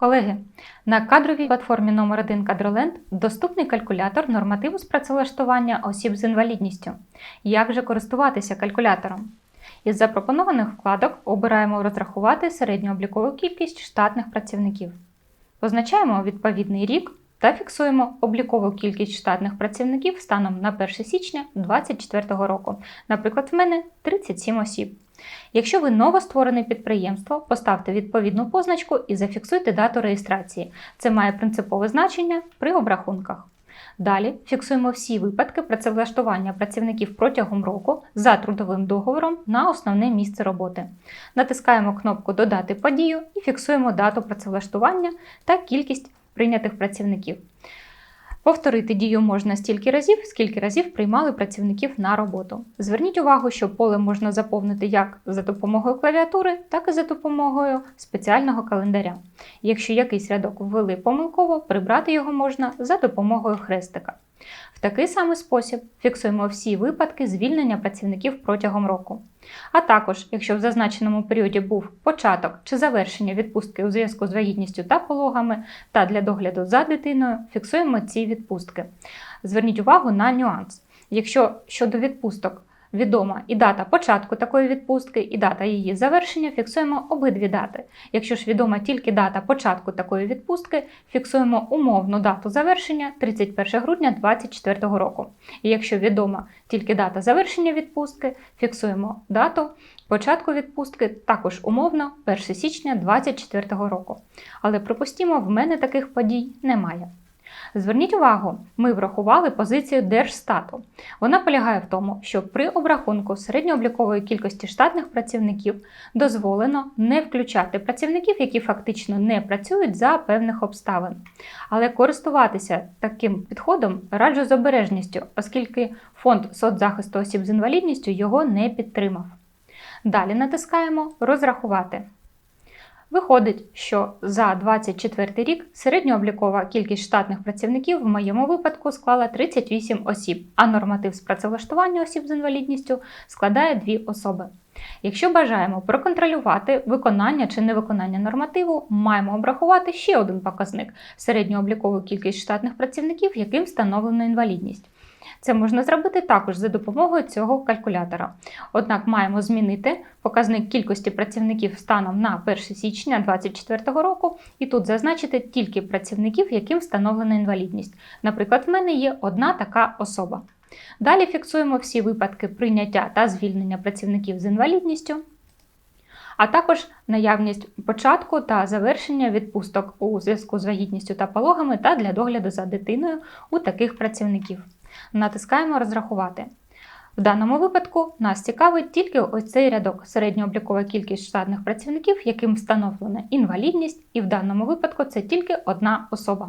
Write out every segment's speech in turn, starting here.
Колеги, на кадровій платформі номер 1 Кадроленд доступний калькулятор нормативу з працевлаштування осіб з інвалідністю. Як же користуватися калькулятором? Із запропонованих вкладок обираємо розрахувати середньооблікову кількість штатних працівників. Позначаємо відповідний рік та фіксуємо облікову кількість штатних працівників станом на 1 січня 2024 року. Наприклад, в мене 37 осіб. Якщо ви новостворене підприємство, поставте відповідну позначку і зафіксуйте дату реєстрації. Це має принципове значення при обрахунках. Далі фіксуємо всі випадки працевлаштування працівників протягом року за трудовим договором на основне місце роботи. Натискаємо кнопку Додати подію і фіксуємо дату працевлаштування та кількість прийнятих працівників. Повторити дію можна стільки разів, скільки разів приймали працівників на роботу. Зверніть увагу, що поле можна заповнити як за допомогою клавіатури, так і за допомогою спеціального календаря. Якщо якийсь рядок ввели помилково, прибрати його можна за допомогою хрестика. В такий самий спосіб фіксуємо всі випадки звільнення працівників протягом року. А також, якщо в зазначеному періоді був початок чи завершення відпустки у зв'язку з вагітністю та пологами, та для догляду за дитиною, фіксуємо ці відпустки. Зверніть увагу на нюанс. Якщо щодо відпусток відома і дата початку такої відпустки, і дата її завершення, фіксуємо обидві дати. Якщо ж відома тільки дата початку такої відпустки, фіксуємо умовну дату завершення 31 грудня 2024 року. І якщо відома тільки дата завершення відпустки, фіксуємо дату початку відпустки також умовно 1 січня 2024 року. Але припустімо, в мене таких подій немає. Зверніть увагу, ми врахували позицію Держстату. Вона полягає в тому, що при обрахунку середньооблікової кількості штатних працівників дозволено не включати працівників, які фактично не працюють за певних обставин. Але користуватися таким підходом раджу з обережністю, оскільки фонд соцзахисту осіб з інвалідністю його не підтримав. Далі натискаємо Розрахувати. Виходить, що за 24 рік середньооблікова кількість штатних працівників в моєму випадку склала 38 осіб, а норматив з працевлаштування осіб з інвалідністю складає 2 особи. Якщо бажаємо проконтролювати виконання чи невиконання нормативу, маємо обрахувати ще один показник середньооблікову кількість штатних працівників, яким встановлена інвалідність. Це можна зробити також за допомогою цього калькулятора. Однак маємо змінити показник кількості працівників станом на 1 січня 2024 року, і тут зазначити тільки працівників, яким встановлена інвалідність. Наприклад, в мене є одна така особа. Далі фіксуємо всі випадки прийняття та звільнення працівників з інвалідністю. А також наявність початку та завершення відпусток у зв'язку з вагітністю та пологами та для догляду за дитиною у таких працівників. Натискаємо Розрахувати. В даному випадку нас цікавить тільки ось цей рядок середньооблікова кількість штатних працівників, яким встановлена інвалідність, і в даному випадку це тільки одна особа.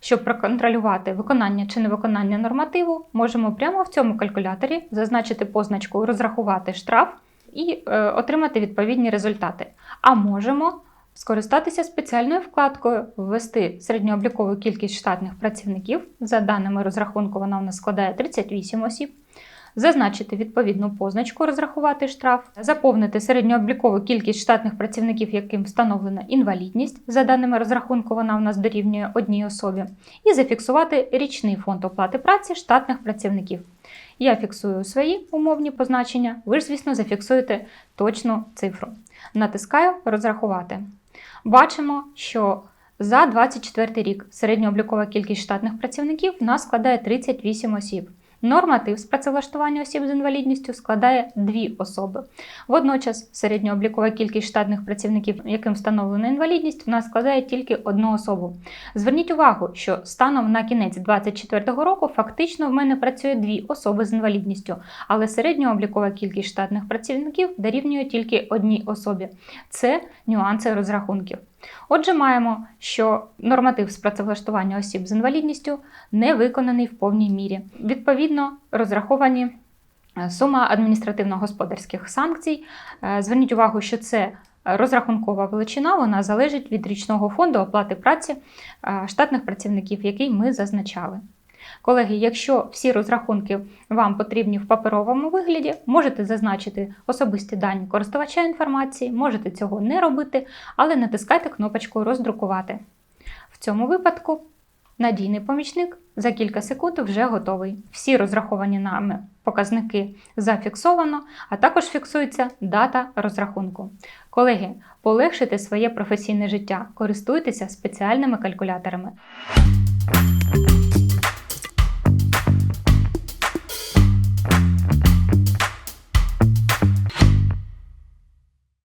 Щоб проконтролювати виконання чи невиконання нормативу, можемо прямо в цьому калькуляторі зазначити позначку Розрахувати штраф і е, отримати відповідні результати. А можемо скористатися спеціальною вкладкою, ввести середньооблікову кількість штатних працівників. За даними розрахунку, вона у нас складає 38 осіб. Зазначити відповідну позначку, розрахувати штраф, заповнити середньооблікову кількість штатних працівників, яким встановлена інвалідність. За даними розрахунку, вона у нас дорівнює одній особі, і зафіксувати річний фонд оплати праці штатних працівників. Я фіксую свої умовні позначення, ви ж, звісно, зафіксуєте точну цифру. Натискаю Розрахувати. Бачимо, що за 24 рік середньооблікова кількість штатних працівників в нас складає 38 осіб. Норматив з працевлаштування осіб з інвалідністю складає 2 особи. Водночас середньооблікова кількість штатних працівників, яким встановлена інвалідність, у нас складає тільки одну особу. Зверніть увагу, що станом на кінець 2024 року фактично в мене працює 2 особи з інвалідністю, але середньооблікова кількість штатних працівників дорівнює тільки одній особі. Це нюанси розрахунків. Отже, маємо, що норматив з працевлаштування осіб з інвалідністю не виконаний в повній мірі. Відповідно, розраховані е, сума адміністративно-господарських санкцій. Е, зверніть увагу, що це розрахункова величина, вона залежить від річного фонду оплати праці е, штатних працівників, який ми зазначали. Колеги, якщо всі розрахунки вам потрібні в паперовому вигляді, можете зазначити особисті дані користувача інформації, можете цього не робити, але натискайте кнопочку Роздрукувати. В цьому випадку надійний помічник за кілька секунд вже готовий. Всі розраховані нами показники зафіксовано, а також фіксується дата розрахунку. Колеги, полегшите своє професійне життя, користуйтеся спеціальними калькуляторами.